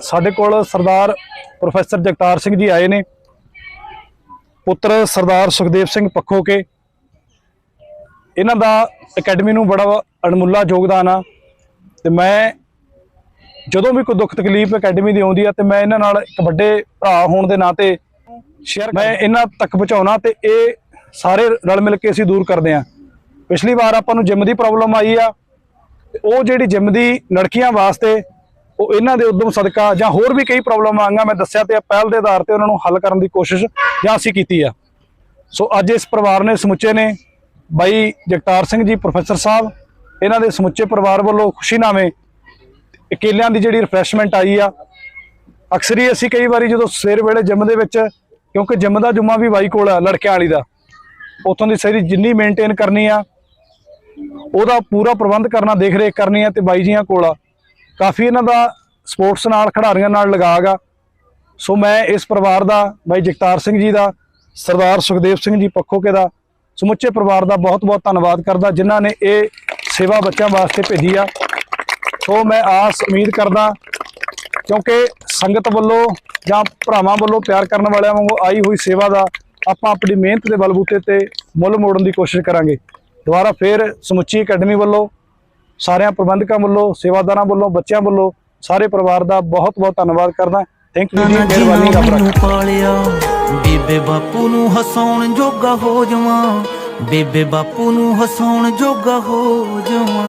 ਸਾਡੇ ਕੋਲ ਸਰਦਾਰ ਪ੍ਰੋਫੈਸਰ ਜਗਤਾਰ ਸਿੰਘ ਜੀ ਆਏ ਨੇ। ਪੁੱਤਰ ਸਰਦਾਰ ਸੁਖਦੇਵ ਸਿੰਘ ਪੱਖੋ ਕੇ ਇਹਨਾਂ ਦਾ ਅਕੈਡਮੀ ਨੂੰ ਬੜਾ ਅਣਮੁੱਲਾ ਯੋਗਦਾਨ ਆ ਤੇ ਮੈਂ ਜਦੋਂ ਵੀ ਕੋਈ ਦੁੱਖ ਤਕਲੀਫ ਅਕੈਡਮੀ ਦੀ ਆਉਂਦੀ ਆ ਤੇ ਮੈਂ ਇਹਨਾਂ ਨਾਲ ਇੱਕ ਵੱਡੇ ਭਰਾ ਹੋਣ ਦੇ ਨਾਤੇ ਸ਼ੇਅਰ ਮੈਂ ਇਹਨਾਂ ਤੱਕ ਪਹੁੰਚਾਉਣਾ ਤੇ ਇਹ ਸਾਰੇ ਰਲ ਮਿਲ ਕੇ ਅਸੀਂ ਦੂਰ ਕਰਦੇ ਆ। ਪਿਛਲੀ ਵਾਰ ਆਪਾਂ ਨੂੰ ਜਿਮ ਦੀ ਪ੍ਰੋਬਲਮ ਆਈ ਆ। ਉਹ ਜਿਹੜੀ ਜਿਮ ਦੀ ਲੜਕੀਆਂ ਵਾਸਤੇ ਉਹ ਇਹਨਾਂ ਦੇ ਉਦਮ ਸਦਕਾ ਜਾਂ ਹੋਰ ਵੀ ਕਈ ਪ੍ਰੋਬਲਮ ਆਈਆਂ ਮੈਂ ਦੱਸਿਆ ਤੇ ਪਹਿਲ ਦੇ ਆਧਾਰ ਤੇ ਉਹਨਾਂ ਨੂੰ ਹੱਲ ਕਰਨ ਦੀ ਕੋਸ਼ਿਸ਼ ਜਾਂ ਅਸੀਂ ਕੀਤੀ ਆ। ਸੋ ਅੱਜ ਇਸ ਪਰਿਵਾਰ ਨੇ ਸਮੁੱਚੇ ਨੇ ਬਾਈ ਜਗਤਾਰ ਸਿੰਘ ਜੀ, ਪ੍ਰੋਫੈਸਰ ਸਾਹਿਬ, ਇਹਨਾਂ ਦੇ ਸਮੁੱਚੇ ਪਰਿਵਾਰ ਵੱਲੋਂ ਖੁਸ਼ੀਨਾਮੇ ਕੇਲਿਆਂ ਦੀ ਜਿਹੜੀ ਰਿਫਰੈਸ਼ਮੈਂਟ ਆਈ ਆ। ਅਕਸਰ ਹੀ ਅਸੀਂ ਕਈ ਵਾਰੀ ਜਦੋਂ ਸਵੇਰ ਵੇਲੇ ਜਿਮ ਦੇ ਵਿੱਚ, ਕਿਉਂਕਿ ਜਿਮ ਦਾ ਜੁਮਾ ਵੀ ਬਾਈ ਕੋਲ ਆ, ਲੜਕਿਆਂ ਵਾਲੀ ਦਾ। ਉਥੋਂ ਦੀ ਸਾਰੀ ਜਿੰਨੀ ਮੇਨਟੇਨ ਕਰਨੀ ਆ, ਉਹਦਾ ਪੂਰਾ ਪ੍ਰਬੰਧ ਕਰਨਾ ਦੇਖ ਰੇਖ ਕਰਨੀ ਆ ਤੇ ਬਾਈ ਜੀਆਂ ਕੋਲ ਆ। ਕਾਫੀ ਇਹਨਾਂ ਦਾ ਸਪੋਰਟਸ ਨਾਲ, ਖਿਡਾਰੀਆਂ ਨਾਲ ਲਗਾਅ ਗਾ ਸੋ ਮੈਂ ਇਸ ਪਰਿਵਾਰ ਦਾ, ਬਾਈ ਜਗਤਾਰ ਸਿੰਘ ਜੀ ਦਾ, ਸਰਦਾਰ ਸੁਖਦੇਵ ਸਿੰਘ ਜੀ ਪੱਖੋਕੇ ਦਾ, ਸਮੁੱਚੇ ਪਰਿਵਾਰ ਦਾ ਬਹੁਤ-ਬਹੁਤ ਧੰਨਵਾਦ ਕਰਦਾ, ਜਿਨ੍ਹਾਂ ਨੇ ਇਹ ਸੇਵਾ ਬੱਚਿਆਂ ਵਾਸਤੇ ਭੇਜੀ ਆ। ਸੋ ਮੈਂ ਆਸ ਉਮੀਦ ਕਰਦਾ, ਕਿਉਂਕਿ ਸੰਗਤ ਵੱਲੋਂ ਜਾਂ ਭਰਾਵਾਂ ਵੱਲੋਂ ਪਿਆਰ ਕਰਨ ਵਾਲਿਆਂ ਵਾਂਗੂ ਆਈ ਹੋਈ ਸੇਵਾ ਦਾ ਆਪਾਂ ਆਪਣੀ ਮਿਹਨਤ ਦੇ ਬਲਬੂਤੇ ਤੇ ਮੁੱਲ ਮੋੜਨ ਦੀ ਕੋਸ਼ਿਸ਼ ਕਰਾਂਗੇ। ਦੁਬਾਰਾ ਫੇਰ ਸਮੁੱਚੀ ਅਕੈਡਮੀ ਵੱਲੋਂ ਸਾਰਿਆਂ ਪ੍ਰਬੰਧਕਾਂ ਵੱਲੋਂ ਸੇਵਾਦਾਰਾਂ ਵੱਲੋਂ ਬੱਚਿਆਂ ਵੱਲੋਂ ਸਾਰੇ ਪਰਿਵਾਰ ਦਾ ਬਹੁਤ ਬਹੁਤ ਧੰਨਵਾਦ ਕਰਦਾ। ਥੈਂਕ ਯੂ ਜੀ ਮਿਹਰਬਾਨੀ ਰੱਬ ਰੱਖੇ। ਬੇਬੇ ਬਾਪੂ ਨੂੰ ਹਸਾਉਣ ਜੋਗਾ ਹੋ ਜਾਵਾਂ। ਬੇਬੇ ਬਾਪੂ ਨੂੰ ਹਸਾਉਣ ਜੋਗਾ ਹੋ ਜਾਵਾਂ।